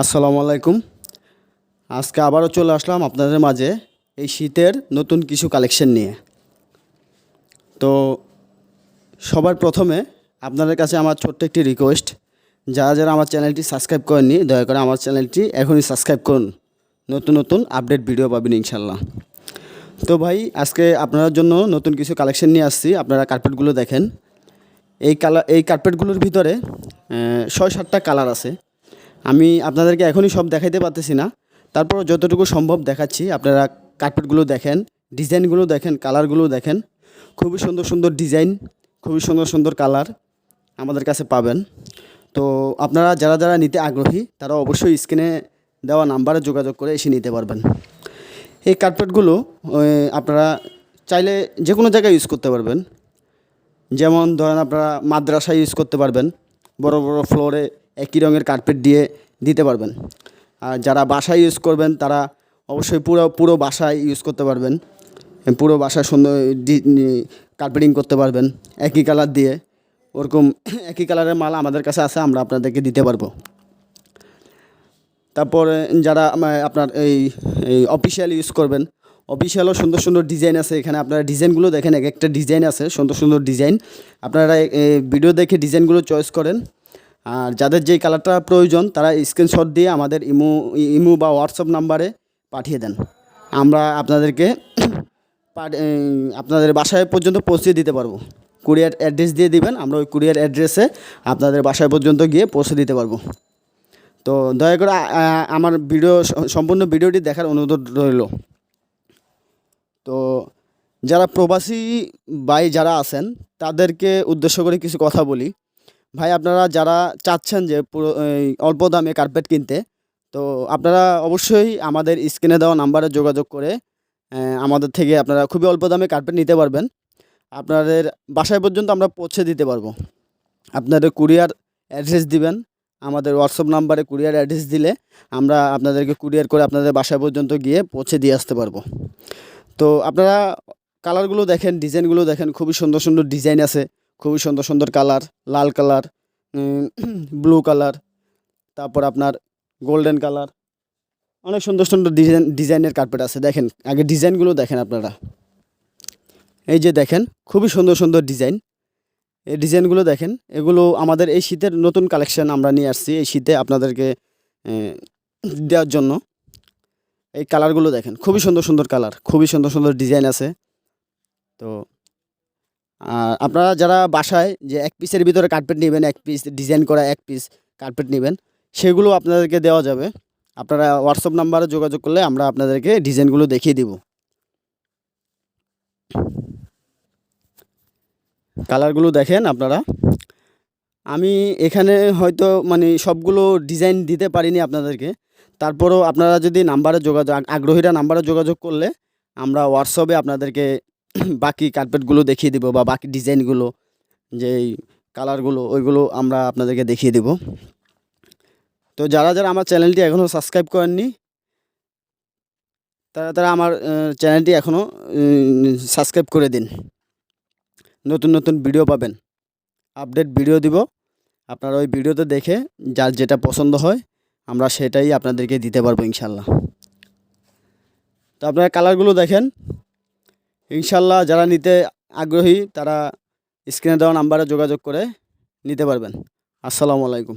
আসসালামু আলাইকুম। আজকে আবারও চলে আসলাম আপনাদের মাঝে এই শীতের নতুন কিছু কালেকশন নিয়ে। তো সবার প্রথমে আপনাদের কাছে আমার ছোট্ট একটি রিকোয়েস্ট যারা যারা আমার চ্যানেলটি সাবস্ক্রাইব করেননি, দয়া করে আমার চ্যানেলটি এখনই সাবস্ক্রাইব করুন। নতুন নতুন আপডেট ভিডিও পাবেন ইনশাল্লাহ তো ভাই, আজকে আপনার জন্য নতুন কিছু কালেকশন নিয়ে আসছি। আপনারা কার্পেটগুলো দেখেন। এই কালার এই কার্পেটগুলোর ভিতরে ছয় সাতটা কালার আছে। আমি আপনাদেরকে এখনই সব দেখাইতে পারতেছি না। তারপর যতটুকু সম্ভব দেখাচ্ছি। আপনারা কার্পেটগুলো দেখেন, ডিজাইনগুলো দেখেন কালারগুলো দেখেন। খুবই সুন্দর সুন্দর ডিজাইন, খুবই সুন্দর সুন্দর কালার আমাদের কাছে পাবেন। তো আপনারা যারা যারা নিতে আগ্রহী, তারা অবশ্যই স্ক্রিনে দেওয়া নাম্বারে যোগাযোগ করে এসে নিতে পারবেন। এই কার্পেটগুলো আপনারা চাইলে যে কোনো জায়গায় ইউজ করতে পারবেন। যেমন ধরেন আপনারা মাদ্রাসায় ইউজ করতে পারবেন, বড় বড় ফ্লোরে একই রঙের কার্পেট দিয়ে দিতে পারবেন। আর যারা বাসায় ইউজ করবেন, তারা অবশ্যই পুরো পুরো বাসায় ইউজ করতে পারবেন। পুরো বাসায় সুন্দর কার্পেটিং করতে পারবেন। একই কালার দিয়ে, ওরকম একই কালারের মাল আমাদের কাছে আছে, আমরা আপনাদেরকে দিতে পারব। তারপরে যারা আপনার এই এই অফিসিয়াল ইউজ করবেন অফিসিয়ালও সুন্দর সুন্দর ডিজাইন আছে এখানে। আপনারা ডিজাইনগুলো দেখেন, এক একটা ডিজাইন আছে, সুন্দর সুন্দর ডিজাইন আপনারা ভিডিও দেখে ডিজাইনগুলো চয়েস করেন। আর যাদের যেই কালারটা প্রয়োজন, তারা স্ক্রিনশট দিয়ে আমাদের ইমো ইমো বা হোয়াটসঅ্যাপ নাম্বারে পাঠিয়ে দেন। আমরা আপনাদেরকে আপনাদের বাসায় পর্যন্ত পৌঁছে দিতে পারব। কুরিয়ার অ্যাড্রেস দিয়ে দিবেন, আমরা ওই কুরিয়ার অ্যাড্রেসে আপনাদের বাসায় পর্যন্ত গিয়ে পৌঁছে দিতে পারব। তো দয়া করে আমার ভিডিও সম্পূর্ণ ভিডিওটি দেখার অনুরোধ রইল। তো যারা প্রবাসী ভাই যারা আছেন, তাদেরকে উদ্দেশ্য করে কিছু কথা বলি। ভাই, আপনারা যারা চাচ্ছেন যে পুরো অল্প দামে কার্পেট কিনতে, তো আপনারা অবশ্যই আমাদের স্ক্রিনে দেওয়া নাম্বারে যোগাযোগ করে আমাদের থেকে আপনারা খুবই অল্প দামে কার্পেট নিতে পারবেন। আপনাদের বাসায় পর্যন্ত আমরা পৌঁছে দিতে পারব। আপনাদের কুরিয়ার অ্যাড্রেস দিবেন, আমাদের হোয়াটসঅ্যাপ নাম্বারে কুরিয়ার অ্যাড্রেস দিলে আমরা আপনাদেরকে কুরিয়ার করে আপনাদের বাসায় পর্যন্ত গিয়ে পৌঁছে দিয়ে আসতে পারব। তো আপনারা কালারগুলো দেখেন ডিজাইনগুলো দেখেন, খুবই সুন্দর সুন্দর ডিজাইন আছে। খুবই সুন্দর সুন্দর কালার লাল কালার ব্লু কালার তারপর আপনার গোল্ডেন কালার অনেক সুন্দর সুন্দর ডিজাইন ডিজাইনের কার্পেট আছে। দেখেন, আগে ডিজাইনগুলো দেখেন আপনারা। এই যে দেখেন, খুবই সুন্দর সুন্দর ডিজাইন এই ডিজাইনগুলো দেখেন, এগুলো আমাদের এই শীতের নতুন কালেকশন আমরা নিয়ে আসছি, এই শীতে আপনাদেরকে দেওয়ার জন্য। এই কালারগুলো দেখেন, খুবই সুন্দর সুন্দর কালার খুবই সুন্দর সুন্দর ডিজাইন আছে। তো আপনারা যারা বাসায় যে এক পিসের ভিতরে কার্পেট নেবেন, এক পিস ডিজাইন করা, এক পিস কার্পেট নেবেন, সেগুলো আপনাদেরকে দেওয়া যাবে। আপনারা হোয়াটসঅ্যাপ নাম্বারে যোগাযোগ করলে আমরা আপনাদেরকে ডিজাইনগুলো দেখিয়ে দিব। কালারগুলো দেখেন আপনারা। আমি এখানে হয়তো মানে সবগুলো ডিজাইন দিতে পারিনি আপনাদেরকে। তারপরেও আপনারা যদি নাম্বারে যোগাযোগ, আগ্রহীরা নাম্বারে যোগাযোগ করলে আমরা হোয়াটসঅ্যাপে আপনাদেরকে বাকি কার্পেটগুলো দেখিয়ে দিব বা বাকি ডিজাইনগুলো যেই কালারগুলো ওইগুলো আমরা আপনাদেরকে দেখিয়ে দিব। তো যারা যারা আমার চ্যানেলটি এখনও সাবস্ক্রাইব করেননি, তারা তারা আমার চ্যানেলটি এখনও সাবস্ক্রাইব করে দিন। নতুন নতুন ভিডিও পাবেন। আপডেট ভিডিও দিব। আপনারা ওই ভিডিওতে দেখে যার যেটা পছন্দ হয়, আমরা সেটাই আপনাদেরকে দিতে পারব ইনশাল্লাহ তো আপনারা কালারগুলো দেখেন। ইনশাল্লাহ যারা নিতে আগ্রহী তারা স্ক্রিনে দেওয়া নাম্বারে যোগাযোগ করে নিতে পারবেন। আসসালামু আলাইকুম।